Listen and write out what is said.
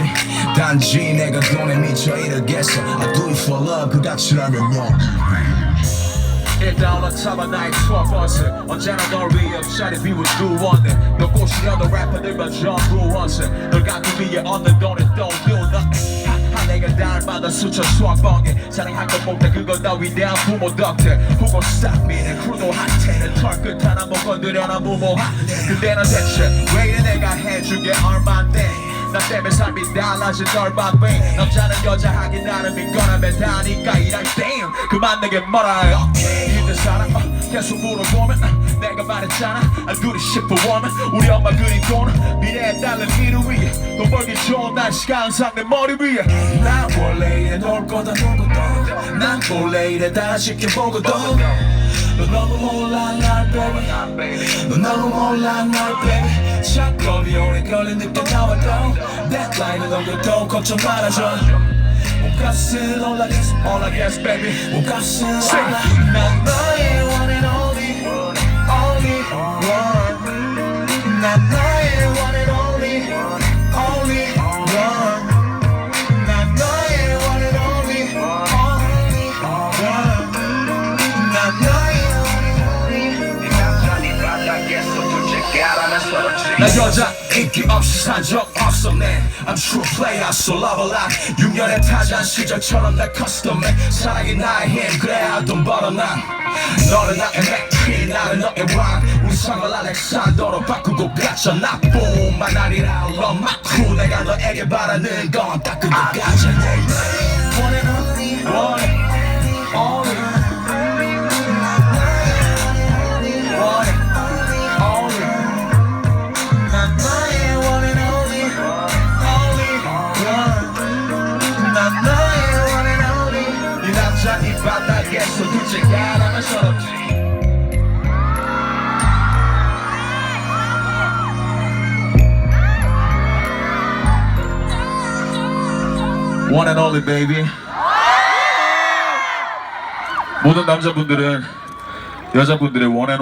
있겠지 단지 내가 돈에 미쳐 이러겠어. I do it for love 그 가치라면 뭐 일단 올라타봐 나의 투어 버스. 언제나 널 위해 업샤리 비워두 원데 너 꼬시려던 래퍼들과 전부 원스 널 갖기 위해 얻는 돈에 don't do 내가 닮아다 수천 수억 번개 사랑한 것 못해 그건 다 위대한 부모 stop me 내 크루도 핫해 털끝 하나 못 건드려나 무모하 그때는 대체 왜 이래 내가 해준 게 얼만데 나 때문에 삶이 달라진 널바빙 남자는 여자 하긴 나는 믿거나 매다니까 이랄 damn 그만 내게 뭐라 해. okay 이들 사랑 어, 계속 물어보면 어, 내가 말했잖아. I do this shit for woman 우리 엄마 그린 돈 미래에 딸린 미래 위에 돈 벌기 좋은 날씨가 항상 내 머리 위에. 난 원래 이래 놀 거다 난 원래 이래 다 지켜보거든. 너 너무 몰라 날 baby. 너 너무 몰라 날 baby 착겁이 오래 걸린 느낌 나와도 데드라인을 넘겨도 걱정 말아줘 몸값은 all I guess all I guess baby 몸값은 올라 난 너의 one and only only one 난 너의 one and only 나 여자 인기 없이 산 적 없었네. I'm true player so love a lot. 6년의 타잔 시절처럼 날 커스텀해 사랑이 나의 힘. 그래야 돈 벌어 난 너는 나의 맥퀸 나는 너의 왕. 우리 성을 알렉산더로 바꾸고 갔잖아 뿜만 아니라 crew 내가 너에게 바라는 건딱 그거까지 바닥에서 둘째가 라면 서럽지 One and only baby. 모든 남자분들은 여자분들의 one and